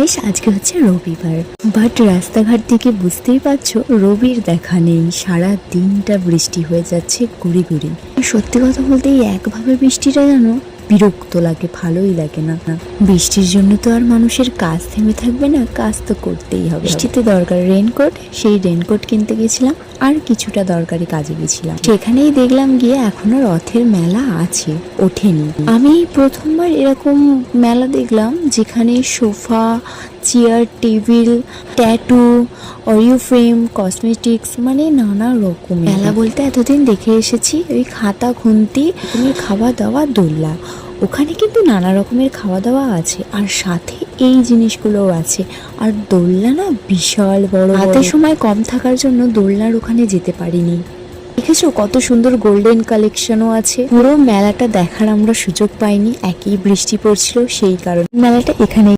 Guys আজকে হচ্ছে রবিবার। বাট রাস্তাঘাট থেকে বুঝতেই পারছ, রবির দেখা নেই। সারা দিনটা বৃষ্টি হয়ে যাচ্ছে, গুড়ি গুড়ি। সত্যি কথা বলতে এই একভাবে বৃষ্টিটা জানো বিরক্ত লাগে, ভালোই লাগে না। বৃষ্টির জন্য তো আর মানুষের কাজ থেমে থাকবে না, কাজ তো করতেই হবে। বৃষ্টিতে দরকার রেনকোট সেই রেনকোট কিনতে গেছিলাম, আর কিছুটা দরকারি কাজে গেছিলাম। সেখানেই দেখলাম গিয়ে এখনও রথের মেলা আছে, ওঠেনি। আমি প্রথমবার এরকম মেলা দেখলাম, যেখানে সোফা, চেয়ার, টেবিল ট্যাটু অরিও ফ্রেম কসমেটিক্স মানে নানা রকম মেলা বলতে এতদিন দেখে এসেছি, ওই খাতা, খুন্তি খাওয়া দাওয়া দোল্লা ওখানে কিন্তু নানা রকমের খাওয়া দাওয়া আছে আর সাথে এই জিনিসগুলোও আছে। আর দোলনা না বিশাল বড় হাতে সময় কম থাকার জন্য দোলনার ওখানে যেতে পারিনি। দেখেছ কত সুন্দর গোল্ডেন কালেকশনও আছে। পুরো মেলাটা দেখার আমরা সুযোগ পাইনি একই বৃষ্টি পড়ছিল সেই কারণে। মেলাটা এখানে